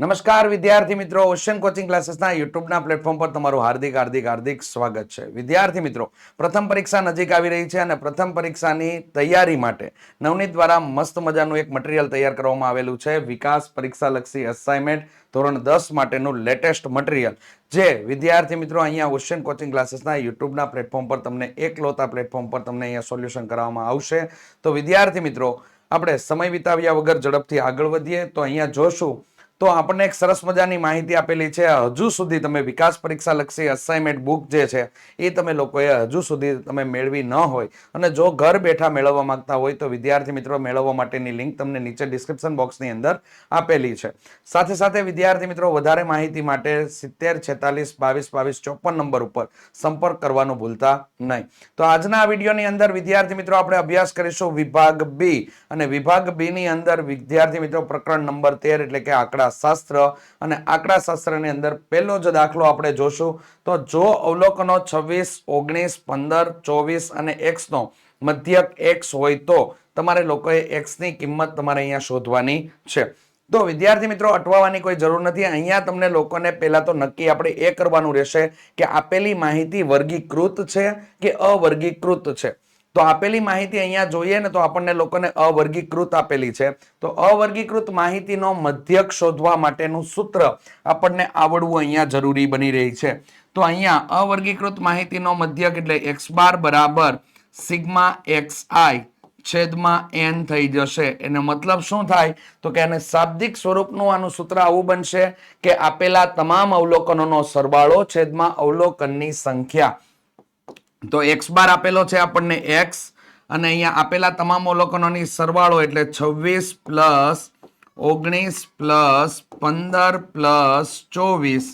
નમસ્કાર, વિદ્યાર્થી મિત્રો. ઓશન કોચિંગ ક્લાસીસના યુટ્યુબના પ્લેટફોર્મ પર તમારું હાર્દિક હાર્દિક હાર્દિક સ્વાગત છે. વિદ્યાર્થી મિત્રો, પ્રથમ પરીક્ષા નજીક આવી રહી છે અને પ્રથમ પરીક્ષાની તૈયારી માટે નવનીત દ્વારા મસ્ત મજાનું એક મટીરિયલ તૈયાર કરવામાં આવેલું છે. વિકાસ પરીક્ષાલક્ષી અસાઇનમેન્ટ ધોરણ દસ માટેનું લેટેસ્ટ મટીરિયલ જે વિદ્યાર્થી મિત્રો અહીંયા ઓશન કોચિંગ ક્લાસીસના યુટ્યુબના પ્લેટફોર્મ પર તમને એકલોતા પ્લેટફોર્મ પર તમને અહીંયા સોલ્યુશન કરવામાં આવશે. તો વિદ્યાર્થી મિત્રો, આપણે સમય વિતાવ્યા વગર ઝડપથી આગળ વધીએ. તો અહીંયા જોશું તો આપણને એક સરસ મજાની માહિતી આપેલી છે. હજુ સુધી તમે વિકાસ પરીક્ષા લક્ષી અસાઇનમેન્ટ બુક જે છે, એ તમે લોકોએ હજુ સુધી તમે મેળવી ન હોય. અને જો ઘર બેઠા મેળવવા માંગતા હોય તો વિદ્યાર્થી મિત્રો મેળવવા માટેની લિંક તમને નીચે ડિસ્ક્રિપ્શન બોક્સની અંદર આપેલી છે. સાથે સાથે વિદ્યાર્થી મિત્રો વધારે માહિતી માટે સિત્તેર છેતાલીસ બાવીસ બાવીસ ચોપન નંબર ઉપર સંપર્ક કરવાનું ભૂલતા નહીં. તો આજના વિડીયોની અંદર વિદ્યાર્થી મિત્રો આપણે અભ્યાસ કરીશું વિભાગ બી. અને વિભાગ બીની અંદર વિદ્યાર્થી મિત્રો પ્રકરણ નંબર તેર એટલે કે આંકડા શાસ્ત્ર અને આંકડા શાસ્ત્રની અંદર પહેલો જ દાખલો આપણે જોશું. તો જો અવલોકનો છવ્વીસ, ઓગણીસ, પંદર, ચોવીસ અને એક્સ નો મધ્યક એક્સ હોય તો તમારે લોકોએ એક્સની કિંમત તમારે અહીંયા શોધવાની છે. તો વિદ્યાર્થી મિત્રો, અટવાવાની કોઈ જરૂર નથી. અહીંયા તમને લોકોને પહેલા તો નક્કી આપણે એ કરવાનું રહેશે કે આપેલી માહિતી વર્ગીકૃત છે કે અવર્ગીકૃત છે. તો આપેલી માહિતી અહીંયા જોઈએ ને તો આપણને લોકોને અવર્ગીકૃત આપેલી છે. તો અવર્ગીકૃત માહિતીનો મધ્યક શોધવા માટેનું સૂત્ર આપણને આવડવું અહીંયા જરૂરી બની રહી છે. તો અહીંયા અવર્ગીકૃત માહિતીનો મધ્યક એટલે એક્સ બાર બરાબર સિગ્મા એક્સ આઈ છેદમાં એન થઈ જશે. એનો મતલબ શું થાય? તો કે એને શાબ્દિક સ્વરૂપનું આનું સૂત્ર આવું બનશે કે આપેલા તમામ અવલોકનોનો સરવાળો છેદમાં અવલોકનની સંખ્યા. તો એક્સ બાર આપેલો છે આપણને એક્સ અને અહીંયા આપેલા તમામ અવલોકનોની સરવાળો એટલે છવ્વીસ પ્લસ ઓગણીસ પ્લસ પંદર પ્લસ ચોવીસ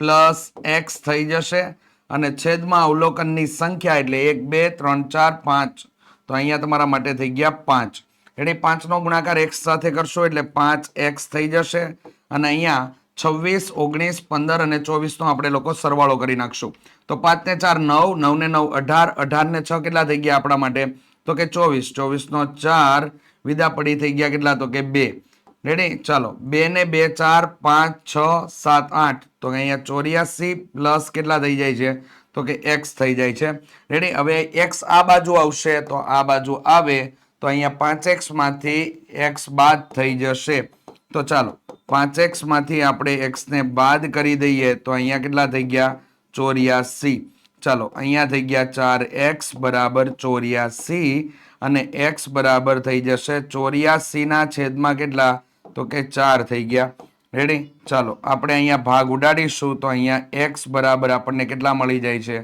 પ્લસ એક્સ થઈ જશે, અને છેદમાં અવલોકનની સંખ્યા એટલે એક, બે, ત્રણ, ચાર, પાંચ. તો અહીંયા તમારા માટે થઈ ગયા પાંચ. એટલે પાંચનો ગુણાકાર એક્સ સાથે કરશો એટલે પાંચ એક્સ થઈ જશે, અને અહીંયા છવ્વીસ, ઓગણીસ, પંદર અને ચોવીસનો આપણે લોકો સરવાળો કરી નાખશું. તો પાંચ ને ચાર નવ નવ ને નવ અઢાર અઢાર ને છ કેટલા થઈ ગયા આપણા માટે? તો કે ચોવીસ, ચોવીસનો ચાર, વિદા પડી થઈ ગયા કેટલા? તો કે બે. રેડી ચાલો. બે ને બે, ચાર, પાંચ, છ, સાત, આઠ. તો અહીંયા ચોર્યાસી પ્લસ કેટલા થઈ જાય છે? તો કે એક્સ થઈ જાય છે. રેડી હવે એક્સ આ બાજુ આવશે તો આ બાજુ આવે તો અહીંયા પાંચ એક્સમાંથી એક્સ બાદ થઈ જશે. તો ચાલો, પાંચ એક્સમાંથી આપણે એક્સને બાદ કરી દઈએ તો અહીંયા કેટલા થઈ ગયા? ચોર્યાસી. ચાલો, અહીંયા થઈ ગયા ચાર એક્સ બરાબર ચોર્યાસી અને એક્સ બરાબર થઈ જશે ચોર્યાસી ના છેદમાં કેટલા? તો કે ચાર થઈ ગયા. રેડી ચાલો, આપણે અહીંયા ભાગ ઉડાડીશું તો અહીંયા એક્સ બરાબર આપણને કેટલા મળી જાય છે?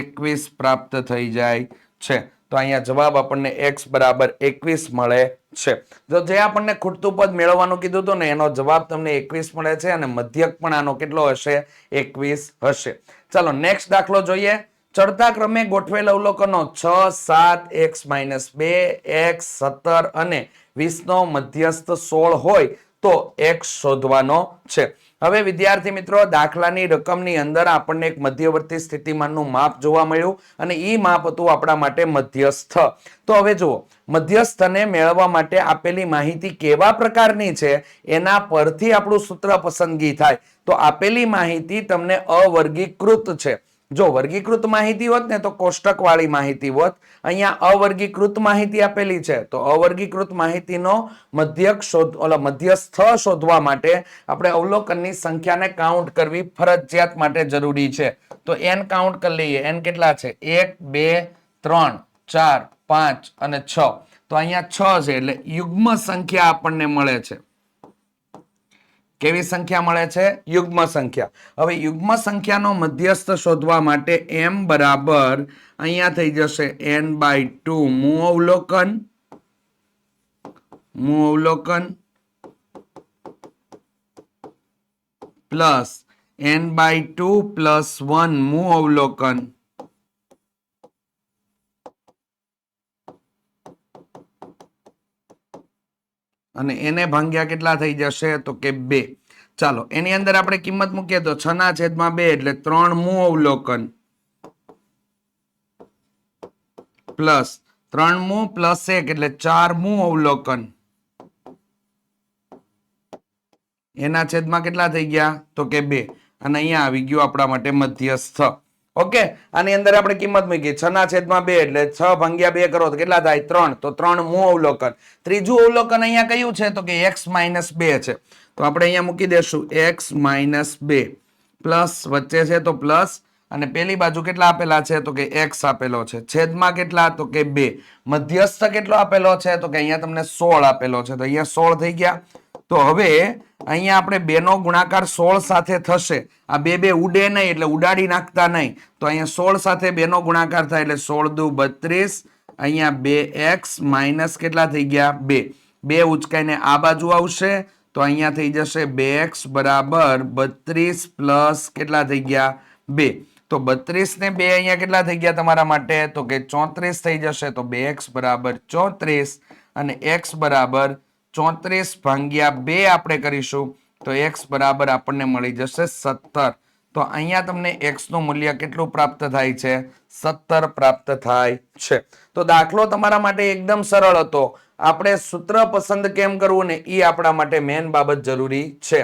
એકવીસ પ્રાપ્ત થઈ જાય છે. તો અહીંયા જવાબ આપણને એક્સ બરાબર એકવીસ મળે છે. જો જે આપણને ખૂટતું પદ મેળવવાનું કીધું હતું ને, એનો જવાબ તમને એકવીસ મળે છે અને મધ્યક પણ આનો કેટલો હશે? એકવીસ હશે. ચાલો નેક્સ્ટ દાખલો જોઈએ. ચડતા ક્રમે ગોઠવેલ અવલોકનો છ, સાત એક્સ માઇનસ બે એક્સ સત્તર અને વીસનો મધ્યસ્થ સોળ હોય તો એક્સ શોધવાનો છે. હવે વિદ્યાર્થી મિત્રો, દાખલાની રકમની અંદર આપણને એક મધ્યવર્તી સ્થિતિમાનનું માપ જોવા મળ્યું અને એ માપ હતું આપણા માટે મધ્યસ્થ. તો હવે જુઓ, મધ્યસ્થને મેળવવા માટે આપેલી માહિતી કેવા પ્રકારની છે, એના પરથી આપણું સૂત્ર પસંદગી થાય. તો આપેલી માહિતી તમને અવર્ગીકૃત છે. જો વર્ગીકૃત માહિતી હોત ને તો કોષ્ટક વાળી માહિતી હોત. અહીંયા અવર્ગીકૃત માહિતી આપેલી છે. તો અવર્ગીકૃત માહિતીનો મધ્યક શોધ, ઓલા મધ્યસ્થ શોધવા માટે આપણે અવલોકનની સંખ્યાને કાઉન્ટ કરવી ફરજિયાત માટે જરૂરી છે. તો એન કાઉન્ટ કરી લઈએ. એન કેટલા છે? એક, બે, ત્રણ, ચાર, પાંચ અને છ. તો અહીંયા છ છે એટલે યુગ્મ સંખ્યા આપણને મળે છે. કેવી સંખ્યા મળે છે? યુગ્મ સંખ્યા. હવે યુગ્મ સંખ્યાનો મધ્યસ્થ શોધવા માટે એમ બરાબર અહીંયા થઈ જશે એન બાય ટુ મૂ અવલોકન? મૂ અવલોકન? Plus N by two plus one મૂ અવલોકન? અને એને ભાંગ્યા કેટલા થઈ જશે તો કે બે. ચાલો, એની અંદર આપણે કિંમત મૂકીએ તો છ ના છેદમાં બે એટલે ત્રણ મુ અવલોકન. પ્લસ ત્રણ મુ પ્લસ એક એટલે ચાર મુ અવલોકન. એના છેદમાં કેટલા થઈ ગયા તો કે બે. અને અહીંયા આવી ગયું આપણા માટે મધ્યસ્થ. ઓકે? આની અંદર આપણે કિંમત મૂકી છ ના છેદમાં બે એટલે છ ભંગ્યા બે કરો તો કેટલા થાય? ત્રણ. તો ત્રણ મુ અવલોકન. ત્રીજું અવલોકન અહીંયા કયું છે? તો કે એક્સ માઇનસ બે છે. તો આપણે અહીંયા મૂકી દેશું. એક્સ માઇનસ બે પ્લસ વચ્ચે છે તો પ્લસ. અને પેલી બાજુ કેટલા આપેલા છે? તો કે એક્સ આપેલો છે. છેદમાં કેટલા? તો કે બે. મધ્યસ્થ કેટલો આપેલો છે? તો કે અહીંયા તમને સોળ આપેલો છે. તો અહીંયા સોળ થઈ ગયા. તો હવે અહીંયા આપણે બેનો ગુણાકાર સોળ સાથે થશે. આ બે બે ઉડે નહીં એટલે ઉડાડી નાખતા નહીં. તો અહીંયા સોળ સાથે બેનો ગુણાકાર થાય એટલે સોળ દુ બત્રીસ. અહીંયા બે એક્સ માઇનસ કેટલા થઈ ગયા? બે. બે ઉચકાઈને આ બાજુ આવશે. તો અહીંયા થઈ જશે બે એક્સ બરાબર બત્રીસ પ્લસ કેટલા થઈ ગયા? બે. તો બત્રીસ ને બે અહીંયા કેટલા થઈ ગયા તમારા માટે? તો કે ચોત્રીસ થઈ જશે. તો બે એક્સ બરાબર ચોત્રીસ અને એક્સ બરાબર ચોત્રીસ ભાગ્યા બે આપણે કરીશું, તો એક્સ બરાબર આપણને મળી જશે સત્તર. તો અહીંયા તમને એક્સનું મૂલ્ય કેટલું પ્રાપ્ત થાય છે? સત્તર પ્રાપ્ત થાય છે. તો દાખલો તમારા માટે એકદમ સરળ હતો. આપણે સૂત્ર પસંદ કેમ કરવું ને એ આપણા માટે મેન બાબત જરૂરી છે.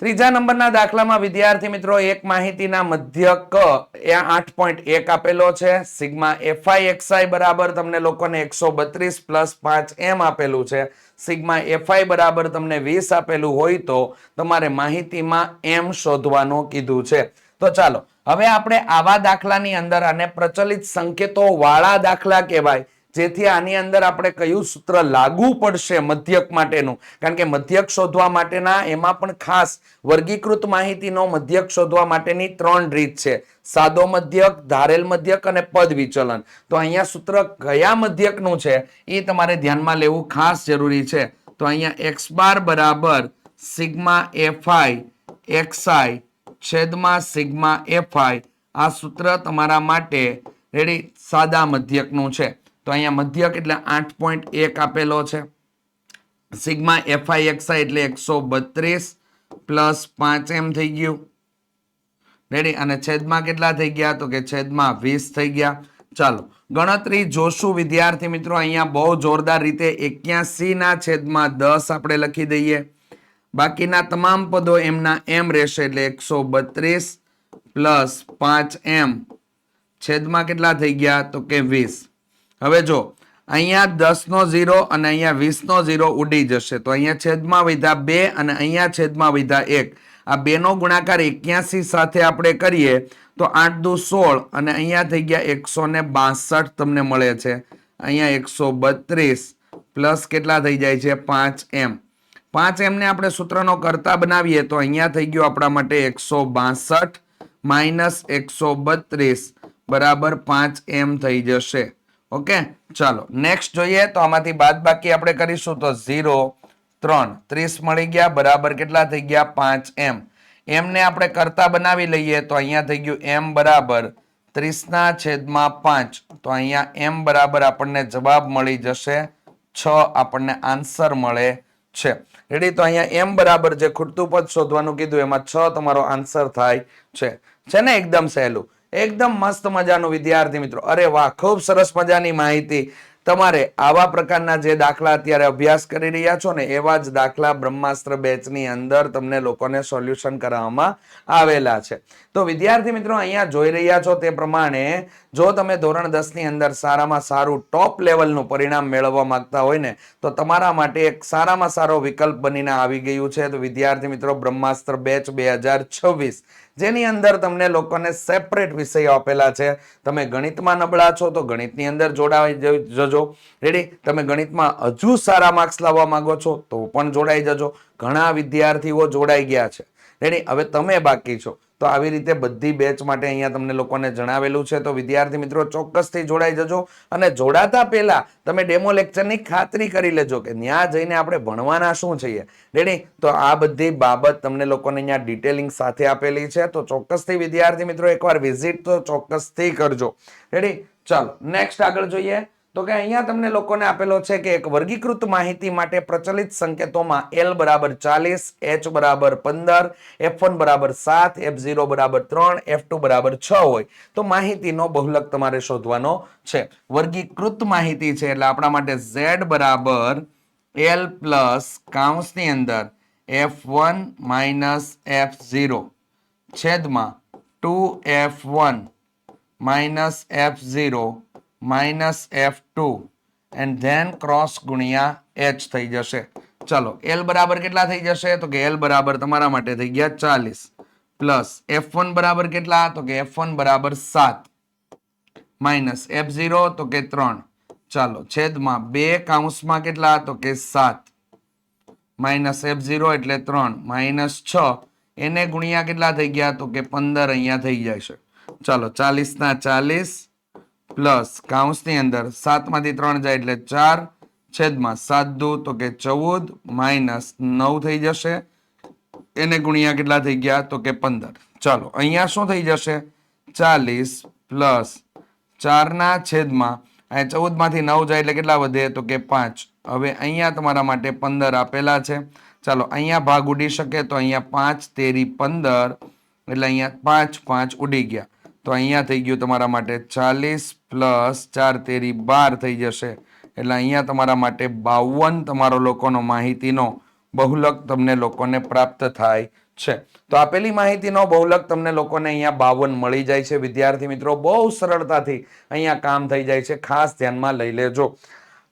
ત્રીજા નંબરના દાખલામાં વિદ્યાર્થી મિત્રો એક માહિતીના મધ્યક આઠ પોઈન્ટ એક આપેલો છે. સિગ્મા એફઆઈ એક્સઆઈ બરાબર તમને લોકોને એકસો બત્રીસ પ્લસ પાંચ એમ આપેલું છે. સિગ્મા એફઆઈ બરાબર તમને વીસ આપેલું હોય તો તમારે માહિતીમાં એમ શોધવાનું કીધું છે. તો ચાલો, હવે આપણે આવા દાખલાની અંદર અને પ્રચલિત સંકેતો વાળા દાખલા કહેવાય. જેથી આની અંદર આપણે કયું સૂત્ર લાગુ પડશે મધ્યક માટેનું. કારણ કે મધ્યક શોધવા માટેના એમાં પણ ખાસ વર્ગીકૃત માહિતીનો મધ્યક શોધવા માટેની ત્રણ રીત છે. સાદો મધ્યક, ધારેલ મધ્યક અને પદ વિચલન. તો અહીંયા સૂત્ર કયા મધ્યકનું છે એ તમારે ધ્યાનમાં લેવું ખાસ જરૂરી છે. તો અહીંયા એક્સ બાર બરાબર સિગ્મા એફઆઈ, એક્સઆઈ છેદમાં સિગ્મા એફઆઈ. આ સૂત્ર તમારા માટે રેડી સાદા મધ્યકનું છે. તો અહીંયા મધ્યક એટલે આઠ પોઈન્ટ એક આપેલો છે. સિગ્મા એફઆઈ એક્સઆઈ એટલે એકસો બત્રીસ પ્લસ પાંચ એમ થઈ ગયું. રેડી અને છેદમાં કેટલા થઈ ગયા? તો કે છેદમાં વીસ થઈ ગયા. ચાલો, ગણતરી જોશું વિદ્યાર્થી મિત્રો. અહીંયા બહુ જોરદાર રીતે એક્યાસી ના છેદમાં દસ આપણે લખી દઈએ. બાકીના તમામ પદો એમના એમ રહેશે એટલે એકસો બત્રીસ પ્લસ પાંચ એમ. છેદમાં કેટલા થઈ ગયા? તો કે વીસ. હવે જો, અહીંયા દસ નો ઝીરો અને અહીંયા વીસ નો ઝીરો ઉડી જશે. તો અહીંયા છેદમાં વિધા બે અને અહીંયા છેદમાં વિધા એક. આ બેનો ગુણાકાર એક્યાસી સાથે આપણે કરીએ તો આઠ દુ સોળ અને અહીંયા થઈ ગયા એકસો ને બાસઠ તમને મળે છે. અહીંયા એકસો બત્રીસ પ્લસ કેટલા થઈ જાય છે? પાંચ એમ. પાંચ એમને આપણે સૂત્રનો કરતા બનાવીએ તો અહીંયા થઈ ગયું આપણા માટે એકસો બાસઠ માઇનસ એકસો બત્રીસ. બરાબર પાંચ એમ થઈ જશે. ઓકે? ચાલો નેક્સ્ટ જોઈએ તો આમાંથી બાદ બાકી આપણે કરીશું તો ઝીરો, ત્રણ, ત્રીસ મળી ગયા, બરાબર કેટલા થઈ ગયા? પાંચ એમ. એમને આપણે કરતા બનાવી લઈએ તો અહીંયા થઈ ગયું એમ બરાબર ત્રીસના છેદમાં પાંચ. તો અહીંયા એમ બરાબર આપણને જવાબ મળી જશે, છ આપણને આન્સર મળે છે. રેડી તો અહીંયા એમ બરાબર જે ખૂટતું પદ શોધવાનું કીધું, એમાં છ તમારો આન્સર થાય છે. છે ને? એકદમ સહેલું. એકદમ મસ્ત મજાનું વિદ્યાર્થી મિત્રો. અરે વાહ, ખૂબ સરસ મજાની માહિતી. તમારે આવા પ્રકારના જે દાખલા અત્યારે અભ્યાસ કરી રહ્યા છો ને, એવા જ દાખલા બ્રહ્માસ્ત્ર બેચની અંદર તમને લોકોને સોલ્યુશન કરાવવામાં આવેલા છે. તો વિદ્યાર્થી મિત્રો, અહીંયા જોઈ રહ્યા છો તે પ્રમાણે જો તમે ધોરણ દસની અંદર સારામાં સારું ટોપ લેવલનું પરિણામ મેળવવા માંગતા હોય ને, તો તમારા માટે એક સારામાં સારો વિકલ્પ બનીને આવી ગયું છે. તો વિદ્યાર્થી મિત્રો, બ્રહ્માસ્ત્ર બેચ બે હજાર છવ્વીસ, જેની અંદર તમને લોકોને સેપરેટ વિષયો આપેલા છે. તમે ગણિતમાં નબળા છો, તો ગણિતની અંદર જોડાઈ જજો. રેડી તમે ગણિતમાં હજુ સારા માર્ક્સ લાવવા માંગો છો, તો પણ જોડાઈ જજો. ઘણા વિદ્યાર્થીઓ જોડાઈ ગયા છે. રેડી હવે તમે બાકી છો. તો આવી રીતે બધી બેચ માટે અહીંયા તમને લોકોને જણાવેલું છે. તો વિદ્યાર્થી મિત્રો, ચોક્કસથી જોડાઈ જજો અને જોડાતા પહેલા તમે ડેમો લેક્ચરની ખાતરી કરી લેજો કે ત્યાં જઈને આપણે ભણવાના શું છીએ. રેડી તો આ બધી બાબત તમને લોકોને અહીંયા ડિટેલિંગ સાથે આપેલી છે. તો ચોક્કસથી વિદ્યાર્થી મિત્રો, એકવાર વિઝિટ તો ચોક્કસથી કરજો. રેડી ચાલો નેક્સ્ટ આગળ જોઈએ. તો કે અહીંયા તમને લોકોને આપેલો છે કે એક વર્ગીકૃત માહિતી માટે પ્રચલિત સંકેતોમાં એલ બરાબર ચાલીસ એચ બરાબર પંદર એફ વન બરાબર સાત એફ ઝીરો બરાબર ત્રણ એફ ટુ બરાબર છ હોય. તો માહિતીનો બહુલક તમારે શોધવાનો છે. વર્ગીકૃત માહિતી છે એટલે આપણા માટે ઝેડ બરાબર એલ પ્લસ કાઉન્સની અંદર F one minus F zero છેદમાં two F one minus F zero minus F two and then cross ગુણ્યા એચ થઈ જશે. ચલો એલ બરાબર કેટલા થઈ જશે? તો કે એલ બરાબર તમારા માટે થઈ ગયા ચાલીસ. પ્લસ એફ વન બરાબર કેટલા? તો કે એફ વન બરાબર સાત. માઇનસ એફ ઝીરો તો કે ત્રણ. ચાલો, છેદમાં બે કાઉન્સમાં કેટલા? તો કે સાત. માઇનસ એફ ઝીરો એટલે ત્રણ. માઇનસ છ, એને ગુણ્યા કેટલા થઈ ગયા? તો કે પંદર અહીંયા થઈ જાય છે ચાલો ચાલીસ ના ચાલીસ. પ્લસ કાઉન્સની અંદર સાતમાંથી ત્રણ જાય એટલે ચાર, છેદમાં સાત દુ, તો કે ચૌદ, માઇનસ નવ થઈ જશે. એને ગુણ્યા કેટલા થઈ ગયા? તો કે પંદર. ચાલો, અહીંયા શું થઈ જશે? ચાલીસ પ્લસ ચારના છેદમાં, અહીંયા ચૌદમાંથી નવ જાય એટલે કેટલા વધે? તો કે પાંચ. હવે અહીંયા તમારા માટે પંદર આપેલા છે. ચાલો, અહીંયા ભાગ ઉડી શકે તો અહીંયા પાંચ, તેરી પંદર, એટલે અહીંયા પાંચ પાંચ ઉડી ગયા. તો અહીંયા થઈ ગયું તમારા માટે ચાલીસ પ્લસ ચાર તેરી બાર થઈ જશે. એટલે અહીંયા તમારા માટે બાવન તમારો લોકોનો માહિતીનો બહુલક તમને લોકોને પ્રાપ્ત થાય છે. તો આપેલી માહિતીનો બહુલક તમને લોકોને અહીંયા બાવન મળી જાય છે. વિદ્યાર્થી મિત્રો, બહુ સરળતાથી અહીંયા કામ થઈ જાય છે. ખાસ ધ્યાનમાં લઈ લેજો.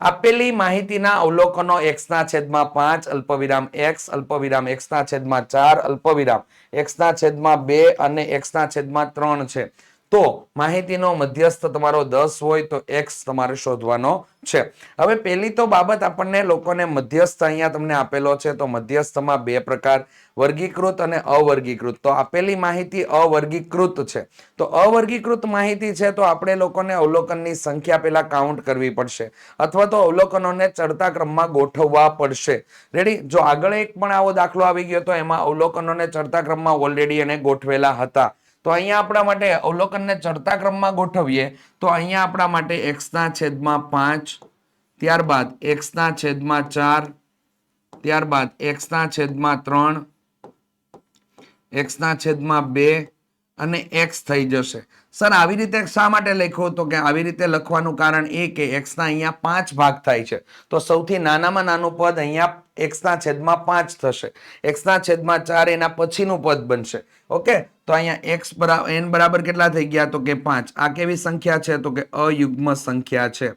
આપેલી માહિતીના અવલોકનો એક્સના છેદમાં પાંચ, અલ્પવિરામ એક્સ અલ્પવિરામ એક્સના છેદમાં ચાર, અલ્પવિરામ એક્સના છેદમાં બે અને એક્સના છેદમાં ત્રણ છે. તો માહિતીનો મધ્યસ્થ તમારો દસ હોય તો એક્સ તમારે શોધવાનો છે. હવે પહેલી તો બાબત આપણને લોકોને મધ્યસ્થ અહીંયા તમને આપેલો છે, તો મધ્યસ્થમાં બે પ્રકાર, વર્ગીકૃત અને અવર્ગીકૃત. તો આપેલી માહિતી અવર્ગીકૃત છે. તો અવર્ગીકૃત માહિતી છે તો આપણે લોકોને અવલોકનની સંખ્યા પહેલાં કાઉન્ટ કરવી પડશે અથવા તો અવલોકનોને ચડતા ક્રમમાં ગોઠવવા પડશે. રેડી જો આગળ એક પણ આવો દાખલો આવી ગયો તો એમાં અવલોકનોને ચડતા ક્રમમાં ઓલરેડી એને ગોઠવેલા હતા. તો અહીંયા આપણા માટે અવલોકનને ચડતા ક્રમમાં ગોઠવીએ, તો અહીંયા આપણા માટે એક્સના છેદમાં પાંચ, ત્યારબાદ એક્સના છેદમાં ચાર, ત્યારબાદ એક્સના છેદમાં ત્રણ એક્સના છેદમાં બે અને એક્સ થઈ જશે. સર, આવી રીતે શા માટે લખ્યું? તો કે આવી રીતે લખવાનું કારણ એ કે એક્સના અહીંયા પાંચ ભાગ થાય છે. તો સૌથી નાનામાં નાનું પદ અહીંયા એક્સના છેદમાં પાંચ થશે. એક્સના છેદમાં ચાર એના પછીનું પદ બનશે. ઓકે? તો અહીંયા એક્સ બરાબર એન બરાબર કેટલા થઈ ગયા? તો કે પાંચ. આ કેવી સંખ્યા છે? તો કે અયુગ્મ સંખ્યા છે.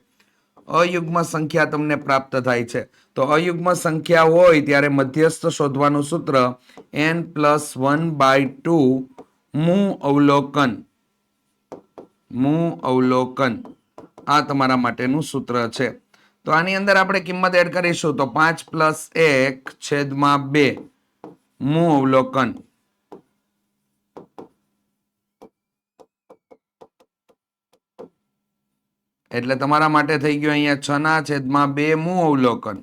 અયુગ્મ સંખ્યા તમને પ્રાપ્ત થાય છે. તો અયુગ્મ સંખ્યા હોય ત્યારે મધ્યસ્થ શોધવાનું સૂત્ર N plus one by two મુ અવલોકન. મુ અવલોકન. આ તમારા માટેનું સૂત્ર છે. તો આની અંદર આપણે કિંમત એડ કરીશું તો પાંચ પ્લસ એક છેદમાં બે. મુ અવલોકન. એટલે તમારા માટે થઈ ગયું અહીંયા છ ના છેદમાં બે મુ અવલોકન.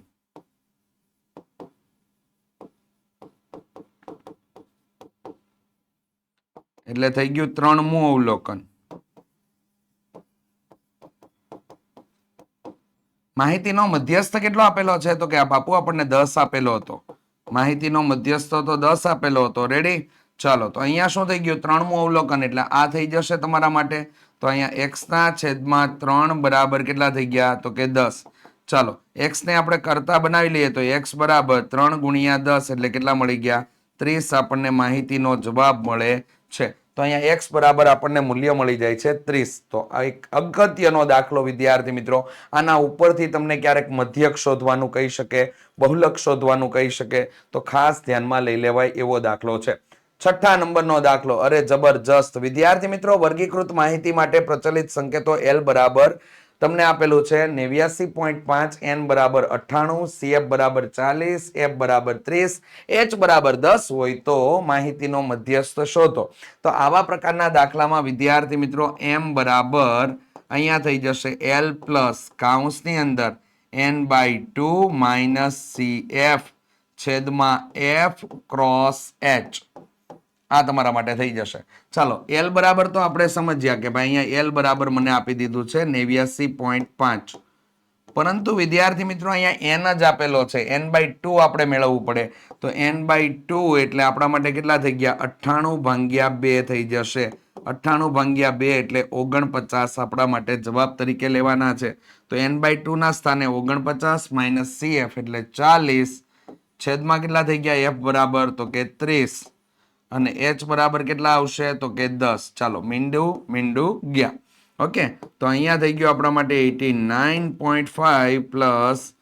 એટલે થઈ ગયું ત્રણમું અવલોકન. માહિતીનો મધ્યસ્થ કેટલો આપેલો છે? તો કે આ બાપુ આપણને દસ આપેલો હતો. માહિતીનો મધ્યસ્થ તો દસ આપેલો હતો. રેડી ચાલો, તો અહીંયા શું થઈ ગયું? ત્રણમું અવલોકન. એટલે આ થઈ જશે તમારા માટે. તો અહીંયા એક્સ ના છેદમાં ત્રણ બરાબર કેટલા થઈ ગયા? તો કે દસ. ચાલો એક્સ ને આપણે કરતા બનાવી લઈએ તો એક્સ બરાબર ત્રણ ગુણ્યા દસ એટલે કેટલા મળી ગયા? ત્રીસ આપણને માહિતીનો જવાબ મળે છે. તો અહીંયા એક્સ બરાબર આપણને મૂલ્ય મળી જાય છે ત્રીસ. તો આ એક અગત્યનો દાખલો, વિદ્યાર્થી મિત્રો. આના ઉપરથી તમને ક્યારેક મધ્યક શોધવાનું કહી શકે, બહુલક શોધવાનું કહી શકે. તો ખાસ ધ્યાનમાં લઈ લેવાય એવો દાખલો છે. છઠ્ઠા નંબરનો દાખલો. અરે જબરજસ્ત. વિદ્યાર્થી મિત્રો, વર્ગીકૃત માહિતી માટે પ્રચલિત સંકેતો એલ બરાબર તમને આપેલું છે નેવ્યાસી પોઈન્ટ પાંચ, એન બરાબર અઠ્ઠાણું સીએફ બરાબર ચાલીસ, એફ બરાબર ત્રીસ, એચ બરાબર દસ હોય તો માહિતીનો મધ્યસ્થ શોધો. તો આવા પ્રકારના દાખલામાં વિદ્યાર્થી મિત્રો, એમ બરાબર અહીંયા થઈ જશે એલ પ્લસ કાઉન્સની અંદર N by two minus C F છેદમાં એફ ક્રોસ એચ. આ તમારા માટે થઈ જશે. ચાલો એલ બરાબર તો આપણે સમજ્યા કે ભાઈ અહીંયા એલ બરાબર મને આપી દીધું છે નેવ્યાસી પોઈન્ટ પાંચ. પરંતુ વિદ્યાર્થી મિત્રો, અહીંયા એન જ આપેલો છે. એન બાય ટુ આપણે મેળવવું પડે. તો એન બાય ટુ એટલે આપણા માટે કેટલા થઈ ગયા? અઠ્ઠાણું ભાંગ્યા બે થઈ જશે. અઠ્ઠાણું ભાંગ્યા બે એટલે ઓગણપચાસ આપણા માટે જવાબ તરીકે લેવાના છે. તો એન બાય ટુના સ્થાને ઓગણપચાસ માઇનસ સીએફ એટલે ચાલીસ. છેદમાં કેટલા થઈ ગયા? એફ બરાબર તો કે ત્રીસ. અને એચ બરાબર કેટલા આવશે? તો કે દસ. ચાલો, મીંડું મીંડું ગયા. ઓકે, તો અહીંયા થઈ ગયો આપણા માટે eighty nine point five plus,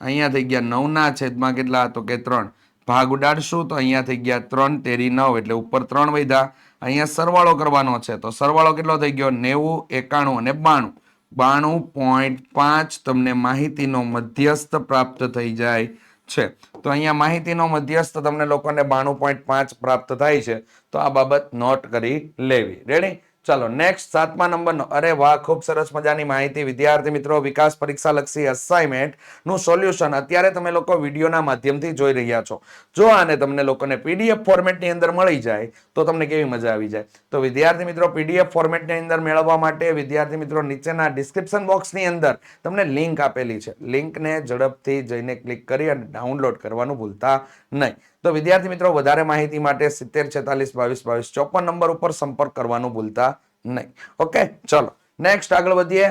અહીંયા થઈ ગયા નવના છેદમાં કેટલા? તો કે ત્રણ. ભાગ ઉડાડશું, તો અહીંયા થઈ ગયા ત્રણ, તેરી નવ, એટલે ઉપર ત્રણ વધ્યા. અહીંયા સરવાળો કરવાનો છે, તો સરવાળો કેટલો થઈ ગયો? નેવું, એકાણું અને બાણું. બાણું પોઈન્ટ પાંચ તમને માહિતીનો મધ્યસ્થ પ્રાપ્ત થઈ જાય. છે. તો અહીંયા માહિતીનો મધ્યસ્થ તમને લોકોને બાણું પોઈન્ટ પાંચ પ્રાપ્ત થાય છે. તો આ બાબત નોટ કરી લેવી. રેડી ચાલો નેક્સ્ટ સાતમા નંબરનો, અરે વાહ, ખૂબ સરસ મજાની માહિતી. વિદ્યાર્થી મિત્રો, વિકાસ પરીક્ષા લક્ષી અસાઇનમેન્ટનું સોલ્યુશન અત્યારે તમે લોકો વિડીયોના માધ્યમથી જોઈ રહ્યા છો. જો આને તમને લોકોને પીડીએફ ફોર્મેટની અંદર મળી જાય, તો તમને કેવી મજા આવી જાય. તો વિદ્યાર્થી મિત્રો પીડીએફ ફોર્મેટની અંદર મેળવવા માટે વિદ્યાર્થી મિત્રો, નીચેના ડિસ્ક્રિપ્શન બોક્સની અંદર તમને લિંક આપેલી છે. લિંકને ઝડપથી જઈને ક્લિક કરી અને ડાઉનલોડ કરવાનું ભૂલતા નહીં. તો વિદ્યાર્થી મિત્રો, વધારે માહિતી માટે સિત્તેર, છેતાલીસ, બાવીસ બાવીસ, ચોપન નંબર ઉપર સંપર્ક કરવાનું ભૂલતા નહીં. ઓકે, ચલો નેક્સ્ટ આગળ વધીએ.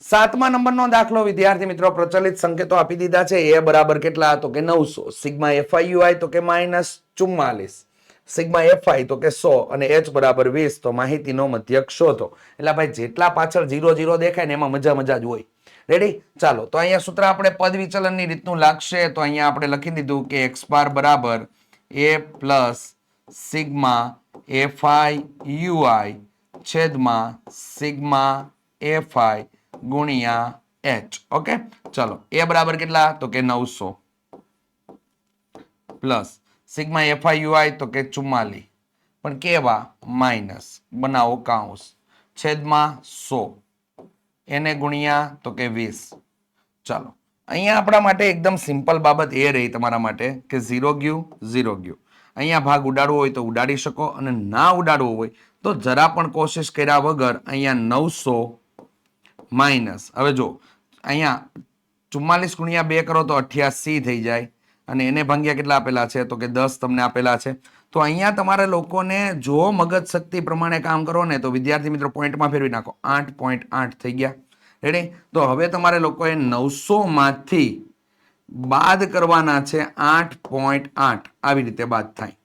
સાતમા નંબરનો દાખલો વિદ્યાર્થી મિત્રો, પ્રચલિત સંકેતો આપી દીધા છે. એ બરાબર કેટલા તો કે નવસો? સિગ્મા એફઆઈયુઆઈ તો કે માઇનસ ચુમ્માલીસ. સિગ્મા એફઆઈ તો કે સો અને એચ બરાબર વીસ. તો માહિતીનો મધ્યક શોધો. એટલે ભાઈ જેટલા પાછળ જીરો જીરો દેખાય ને એમાં મજા મજા જ હોય. રેડી ચાલો, તો અહીંયા સૂત્ર આપણે પદ વિચલનની રીતનું લાગશે. તો અહીંયા આપણે લખી દીધું કે એક્સ બાર બરાબર A plus sigma FI UI છેદમાં સિગ્મા એફ આઈ ગુણ્યા એચ ઓકે ચલો એ બરાબર કેટલા? તો કે નવસો. પ્લસ સિગ્મા એફઆઈ યુઆઈ તો કે ચુમ્માલી પણ કેવા? માઇનસ બનાવો કાઉસ. છેદમાં સો. એને ગુણ્યા તો કે વીસ. ચાલો. અહીંયા આપણા માટે એકદમ સિમ્પલ બાબત એ રહી તમારા માટે કે ઝીરો ગયું ઝીરો ગયું. અહીંયા ભાગ ઉડાડવો હોય તો ઉડાડી શકો અને ના ઉડાડવો હોય તો જરા પણ કોશિશ કર્યા વગર અહીંયા નવસો માઇનસ. હવે જો, અહીંયા ચુમ્માલીસ ગુણ્યા બે કરો તો અઠ્યાસી થઈ જાય અને એને ભાંગ્યા કેટલા આપેલા છે? તો કે દસ તમને આપેલા છે. તો અહીંયા તમારે લોકોને જો મગજ શક્તિ પ્રમાણે કામ કરો ને તો વિદ્યાર્થી મિત્રો પોઈન્ટમાં ફેરવી નાખો. આઠ પોઈન્ટ આઠ થઈ ગયા. રેડી તો હવે તમારે લોકોએ નવસો માંથી બાદ કરવાના છે આઠ પોઈન્ટ આઠ. આવી રીતે બાદ થાય.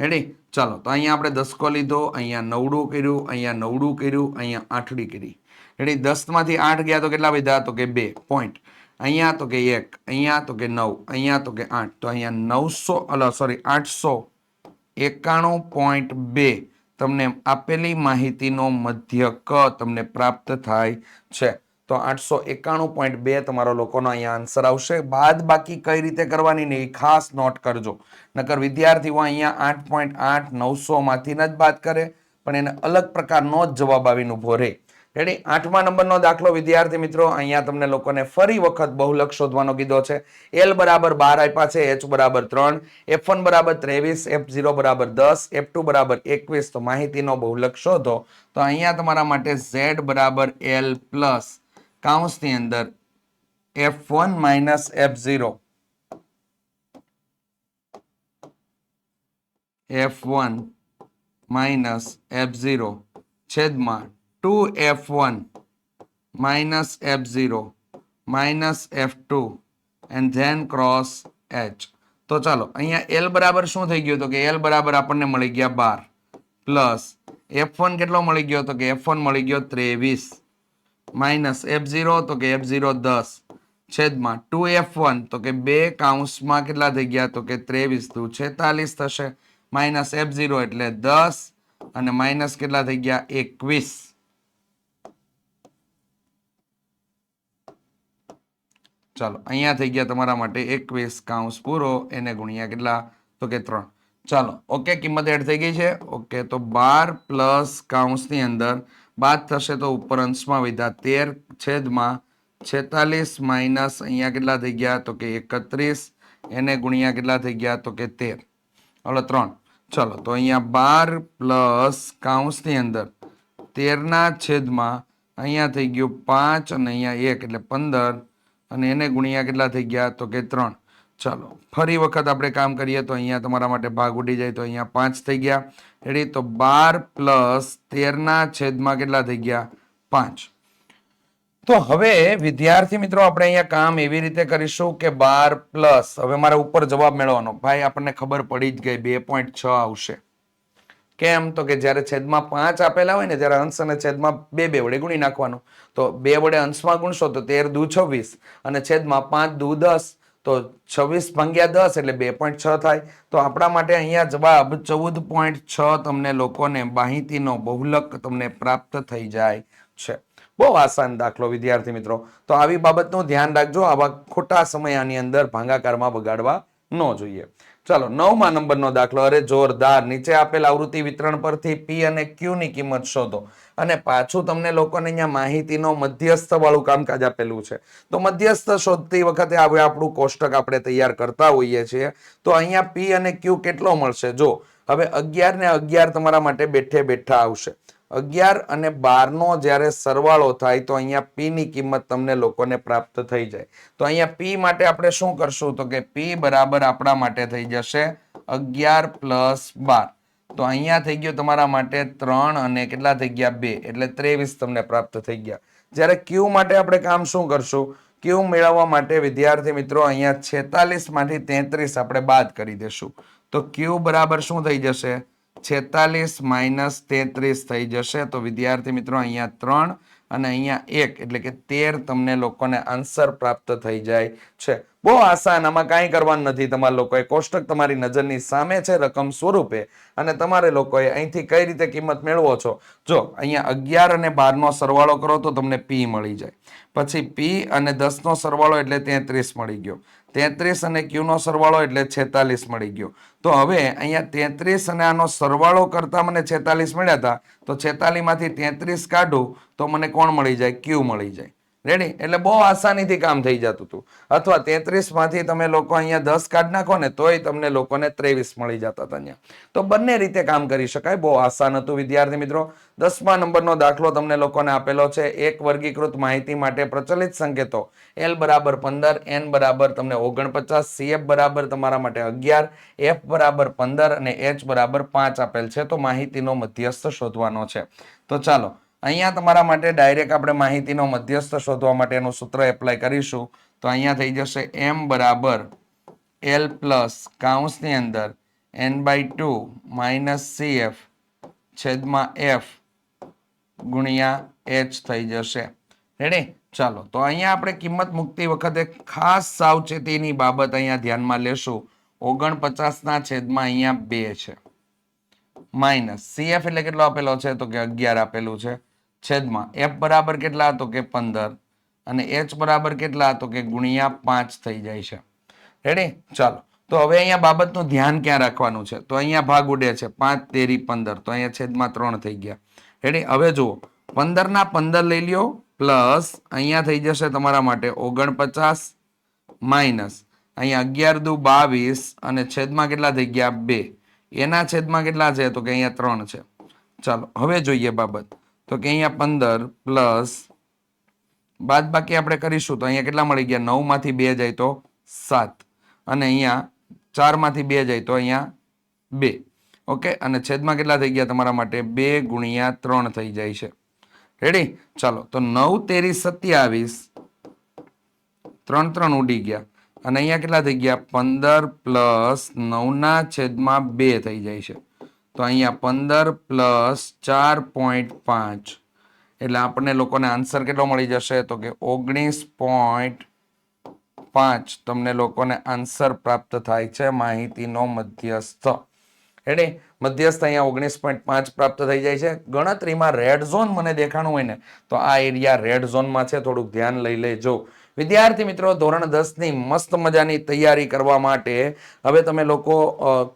રેડી ચાલો, તો અહીંયા આપણે દસકો લીધો, અહીંયા નવડું કર્યું, અહીંયા નવડું કર્યું, અહીંયા આઠડી કરી. રેડી દસમાંથી આઠ ગયા તો કેટલા વધ્યા? તો કે બે પોઈન્ટ. અહીંયા તો કે એક, અહીંયા તો કે નવ, અહીંયા તો કે આઠ. તો અહીંયા નવસો, અલ સોરી આઠસો એકાણું પોઈન્ટ બે તમને આપેલી માહિતીનો મધ્ય ક તમને પ્રાપ્ત થાય છે. તો આઠસો એકાણું પોઈન્ટ બે તમારો લોકોનો અહીંયા આન્સર આવશે. બાદ બાકી કઈ રીતે કરવાની ને એ ખાસ નોટ કરજો. નકર વિદ્યાર્થીઓ અહીંયા આઠ પોઈન્ટ આઠ નવસો માંથી જ બાદ કરે, પણ એને અલગ પ્રકારનો જ જવાબ આવીને ઊભો રહે. રેડી આઠમા નંબરનો દાખલો, વિદ્યાર્થી મિત્રો, અહીંયા તમને લોકોને ફરી વખત બહુલક શોધવાનો કીધો છે. એલ બરાબર બાર આપ્યા છે એચ બરાબર ત્રણ એફ વન બરાબર ત્રેવીસ એફ ઝીરો બરાબર દસ એફ ટુ બરાબર એકવીસ. તો માહિતીનો બહુલક શોધો. તો અહીંયા તમારા માટે ઝેડ બરાબર એલ પ્લસ કાઉન્સની અંદર F one minus F zero F one minus F zero છેદમાં two F one minus F zero minus F two and then cross H તો ચાલો, અહીંયા એલ બરાબર શું થઈ ગયું? તો કે એલ બરાબર આપણને મળી ગયા બાર. પ્લસ એફ વન કેટલો મળી ગયો? તો કે એફ વન મળી ગયો ત્રેવીસ. માઇનસ એફ ઝીરો તો કે એફ ઝીરો દસ. છેદમાં ટુ એફ વન તો કે બે કાઉન્સમાં કેટલા થઈ ગયા? તો કે ત્રેવીસ. ટુ છેતાલીસ થશે. માઇનસ એફ ઝીરો એટલે દસ, અને માઇનસ કેટલા થઈ ગયા? એકવીસ. ચાલો, અહીંયા થઈ ગયા તમારા માટે એકવીસ કાઉન્સ પૂરો, એને ગુણ્યા કેટલા? તો કે ત્રણ. ચાલો ઓકે કિંમત એડ થઈ ગઈ છે. ઓકે તો બાર પ્લસ કાઉન્સની અંદર બાદ થશે તો ઉપર અંશમાં વિધા તેર છેદમાં છેતાલીસ માઇનસ અહીંયા કેટલા થઈ ગયા? તો કે એકત્રીસ. એને ગુણ્યા કેટલા થઈ ગયા? તો કે તેર. હવે ત્રણ. ચલો, તો અહીંયા બાર પ્લસ કાઉન્સની અંદર તેરના છેદમાં અહીંયા થઈ ગયું પાંચ અને અહીંયા એક, એટલે પંદર. અને એને ગુણ્યા કેટલા થઈ ગયા? તો કે ત્રણ. ચાલો, ફરી વખત આપણે કામ કરીએ તો અહીંયા તમારા માટે ભાગ ઉડી જાય તો અહીંયા પાંચ થઈ ગયા. રેડી તો બાર પ્લસ તેરના છેદમાં કેટલા થઈ ગયા? પાંચ. તો હવે વિદ્યાર્થી મિત્રો આપણે અહીંયા કામ એવી રીતે કરીશું કે બાર પ્લસ, હવે મારે ઉપર જવાબ મેળવવાનો. ભાઈ, આપણને ખબર પડી જ ગઈ, બે પોઈન્ટ છ આવશે. કેમ તો કે જ્યારે છેદમાં પાંચ આપેલા હોય ને ત્યારે અંશ અને છેદમાં બે બે વડે ગુણી નાખવાનું. તો બે વડે અંશમાં ગુણશો તો તેર દુ છવ્વીસ અને છેદમાં પાંચ દુ દસ, તો છવ્વીસ ભાગ્યા દસ એટલે બે પોઈન્ટ છ થાય. તો આપણા માટે અહીંયા જવાબ ચૌદ પોઈન્ટ છ તમને લોકોને માહિતીનો બહુલક તમને પ્રાપ્ત થઈ જાય છે. બહુ આસાન દાખલો, વિદ્યાર્થી મિત્રો. તો આવી બાબતનું ધ્યાન રાખજો. આવા ખોટા સમય આની અંદર ભાંગાકારમાં બગાડવા ન જોઈએ. ચાલો, નવમા નંબરનો દાખલો. અરે જોરદાર. નીચે આપેલ આવૃત્તિ વિતરણ પરથી પી અને ક્યુ ની કિંમત શોધો. અને પાછું તમને લોકોને અહીંયા માહિતીનો મધ્યસ્થ વાળું કામકાજ આપેલું છે. તો મધ્યસ્થ શોધતી વખતે હવે આપણું કોષ્ટક આપણે તૈયાર કરતા હોઈએ છીએ. તો અહીંયા પી અને ક્યુ કેટલો મળશે? જો, હવે અગિયાર ને અગિયાર તમારા માટે બેઠે બેઠા આવશે. અગિયાર અને બારનો જ્યારે સરવાળો થાય તો અહીંયા પી ની કિંમત તમને લોકોને પ્રાપ્ત થઈ જાય. તો અહીંયા પી માટે આપણે શું કરશું? તો કે પી બરાબર આપણા માટે થઈ જશે અગિયાર પ્લસ બાર. તો અહીંયા થઈ ગયો તમારા માટે ત્રણ અને કેટલા થઈ ગયા? બે. એટલે ત્રેવીસ તમને પ્રાપ્ત થઈ ગયા. જ્યારે ક્યુ માટે આપણે કામ શું કરશું? ક્યુ મેળવવા માટે, વિદ્યાર્થી મિત્રો, અહીંયા છેતાલીસમાંથી તેત્રીસ આપણે બાદ કરી દેશું. તો ક્યુ બરાબર શું થઈ જશે? છેતાલીસ માઇનસ તેત્રીસ થઈ જશે. તો વિદ્યાર્થી મિત્રો, અહીંયા ત્રણ અને અહીંયા એક, એટલે કે તેર તમને લોકોને આન્સર પ્રાપ્ત થઈ જાય છે. બહુ આસાન, આમાં કાંઈ કરવાનું નથી. તમારા લોકોએ કોષ્ટક તમારી નજરની સામે છે, રકમ સ્વરૂપે. અને તમારે લોકોએ અહીંથી કઈ રીતે કિંમત મેળવો છો? જો, અહીંયા અગિયાર અને બારનો સરવાળો કરો તો તમને પી મળી જાય. પછી પી અને દસનો સરવાળો એટલે તેત્રીસ મળી ગયો. તેત્રીસ અને ક્યુનો સરવાળો એટલે છેતાલીસ મળી ગયો. તો હવે અહીંયા તેત્રીસ અને આનો સરવાળો કરતાં મને છેતાલીસ મળ્યા હતા, તો છેતાલીસમાંથી તેત્રીસ કાઢું તો મને કોણ મળી જાય? ક્યુ મળી જાય. રેડી એટલે બહુ આસાનીથી કામ થઈ જતું હતું અથવા તેત્રીસમાંથી તમે લોકો અહીંયા દસ કાઢ નાખો ને તોય તમને લોકોને ત્રેવીસ મળી જતા હતા અહીંયા. તો બંને રીતે કામ કરી શકાય. બહુ આસાન હતું, વિદ્યાર્થી મિત્રો. દસમા નંબરનો દાખલો તમને લોકોને આપેલો છે. એક વર્ગીકૃત માહિતી માટે પ્રચલિત સંકેતો. એલ બરાબર પંદર એન બરાબર તમને ઓગણપચાસ સીએફ બરાબર તમારા માટે અગિયાર એફ બરાબર પંદર અને એચ બરાબર પાંચ આપેલ છે. તો માહિતીનો મધ્યસ્થ શોધવાનો છે. તો ચાલો અહીંયા તમારા માટે ડાયરેક્ટ આપણે માહિતીનો મધ્યસ્થ શોધવા માટેનું સૂત્ર એપ્લાય કરીશું. તો અહીંયા થઈ જશે એમ બરાબર એલ પ્લસ કાઉન્સની અંદર N by two minus C F છેદમાં એફ ગુણ્યા એચ થઈ જશે. રેડી ચાલો, તો અહીંયા આપણે કિંમત મૂકતી વખતે ખાસ સાવચેતીની બાબત અહીંયા ધ્યાનમાં લેશું. ઓગણપચાસના છેદમાં અહીંયા બે છે. માઇનસ સીએફ એટલે કેટલો આપેલો છે? તો કે અગિયાર આપેલું છે. છેદમાં એફ બરાબર કેટલા હતો કે પંદર અને એચ બરાબર કેટલા હતો કે ગુણ્યા પાંચ થઈ જાય છે. રેડી ચાલો. તો હવે અહીંયા બાબતનું ધ્યાન ક્યાં રાખવાનું છે? તો અહીંયા ભાગ ઉડે છે પાંચ, તેરી, પંદર. તો અહીંયા છેદમાં ત્રણ થઈ ગયા. રેડી હવે જુઓ. પંદરના પંદર લઈ લ્યો પ્લસ અહીંયા થઈ જશે તમારા માટે ઓગણપચાસ માઇનસ. અહીંયા અગિયાર દુ બાવીસ અને છેદમાં કેટલા થઈ ગયા? બે. એના છેદમાં કેટલા છે? તો કે અહીંયા ત્રણ છે. ચાલો, હવે જોઈએ બાબત. તો કે અહીંયા પંદર પ્લસ બાદ બાકી આપણે કરીશું તો અહીંયા કેટલા મળી ગયા? નવમાંથી બે જાય તો સાત. અને અહીંયા ચારમાંથી બે જાય તો અહીંયા બે. ઓકે? અને છેદમાં કેટલા થઈ ગયા તમારા માટે? બે ગુણ્યા ત્રણ થઈ જાય છે. રેડી ચાલો, તો નવ તેરી સત્યાવીસ. ત્રણ ત્રણ ઉડી ગયા. અને અહીંયા કેટલા થઈ ગયા? પંદર પ્લસ નવના છેદમાં બે થઈ જાય છે. તો અહીંયા પંદર પ્લસ ચાર પોઈન્ટ પાંચ. એટલે આપણને લોકોને આન્સર કેટલો મળી જશે? તો કે ઓગણીસ પોઈન્ટ પાંચ તમને લોકોને આન્સર પ્રાપ્ત થાય છે માહિતીનો મધ્યસ્થ. રેડી મધ્યસ્થ અહીંયા ઓગણીસ પોઈન્ટ પાંચ પ્રાપ્ત થઈ જાય છે. ગણતરીમાં રેડ ઝોન મને દેખાણું હોય ને, તો આ એરિયા રેડ ઝોનમાં છે. થોડુંક ધ્યાન લઈ લેજો. વિદ્યાર્થી મિત્રો, ધોરણ દસની મસ્ત મજાની તૈયારી કરવા માટે હવે તમે લોકો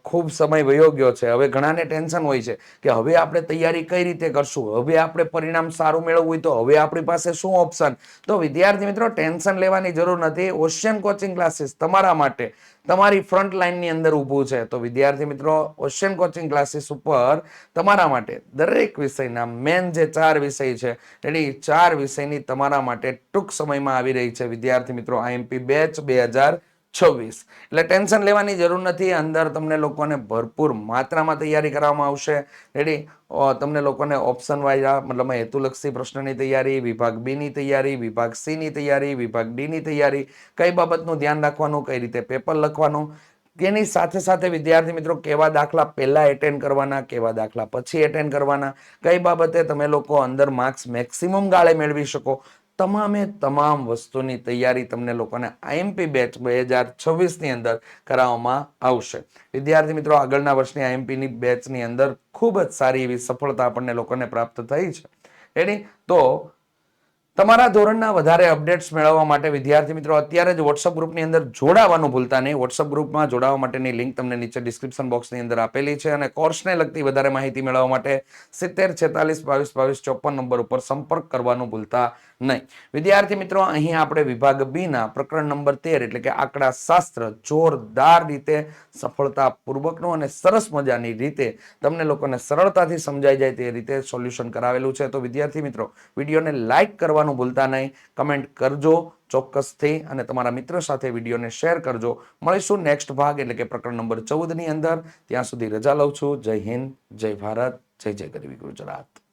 ખૂબ સમય વયો ગયો છે. હવે ઘણાને ટેન્શન હોય છે કે હવે આપણે તૈયારી કઈ રીતે કરશું? હવે આપણે પરિણામ સારું મેળવવું હોય તો હવે આપણી પાસે શું ઓપ્શન તો વિદ્યાર્થી મિત્રો, ટેન્શન લેવાની જરૂર નથી. ઓશિયન કોચિંગ ક્લાસીસ તમારા માટે તમારી ફ્રન્ટ લાઇનની અંદર ઊભું છે. તો વિદ્યાર્થી મિત્રો ઓશિયન કોચિંગ ક્લાસીસ ઉપર તમારા માટે દરેક વિષયના મેન જે ચાર વિષય છે એની ચાર વિષયની તમારા માટે ટૂંક સમયમાં આવી રહી છે. વિદ્યાર્થી મિત્રો આઈએમપી બેચ બે હજાર છવ્વીસ. એટલે ટેન્શન લેવાની જરૂર નથી. અંદર તમને લોકોને ભરપૂર માત્રામાં તૈયારી કરવામાં આવશે. રેડી તમને લોકોને ઓપ્શન વાઇઝ મતલબ હેતુલક્ષી પ્રશ્નની તૈયારી, વિભાગ બીની તૈયારી, વિભાગ સીની તૈયારી, વિભાગ ડીની તૈયારી, કઈ બાબતનું ધ્યાન રાખવાનું, કઈ રીતે પેપર લખવાનું તેની સાથે સાથે વિદ્યાર્થી મિત્રો કેવા દાખલા પહેલાં એટેન્ડ કરવાના, કેવા દાખલા પછી એટેન્ડ કરવાના, કઈ બાબતે તમે લોકો અંદર માર્ક્સ મેક્સિમમ ગાળે મેળવી શકો તમામે તમામ વસ્તુની તૈયારી તમને લોકોને આઈએમપી બેચ બે હજાર છવ્વીસની અંદર કરાવવામાં આવશે. વિદ્યાર્થી મિત્રો, આગળના વર્ષની આઈએમપીની બેચની અંદર ખૂબ જ સારી એવી સફળતા આપણને લોકોને પ્રાપ્ત થઈ છે. રેડી તો તમારા ધોરણના વધારે અપડેટ્સ મેળવવા માટે વિદ્યાર્થી મિત્રો, અત્યારે જ વોટ્સઅપ ગ્રુપની અંદર જોડાવાનું ભૂલતા નહીં. વોટ્સઅપ ગ્રુપમાં જોડાવા માટેની લિંક તમને નીચે ડિસ્ક્રિપ્શન બોક્સની અંદર આપેલી છે અને કોર્સને લગતી વધારે માહિતી મેળવવા માટે સિત્તેર છેતાલીસ બાવીસ બાવીસ ચોપન નંબર ઉપર સંપર્ક કરવાનું ભૂલતા નહીં. વિદ્યાર્થી મિત્રો, અહીં આપણે વિભાગ બી ના પ્રકરણ નંબર તેર એટલે કે આંકડા શાસ્ત્ર જોરદાર રીતે સફળતાપૂર્વકનું અને સરસ મજાની રીતે તમને લોકોને સરળતાથી સમજાઈ જાય તે રીતે સોલ્યુશન કરાવેલું છે. તો વિદ્યાર્થી મિત્રો, વિડીયોને લાઇક કરવાનું ભૂલતા નહીં, કમેન્ટ કરજો ચોક્કસથી અને તમારા મિત્ર સાથે વિડીયોને શેર કરજો. મળીશું નેક્સ્ટ ભાગ એટલે કે પ્રકરણ નંબર ચૌદની અંદર. ત્યાં સુધી રજા લઉં છું. જય હિન્દ, જય ભારત, જય જય ગરીબી ગુજરાત.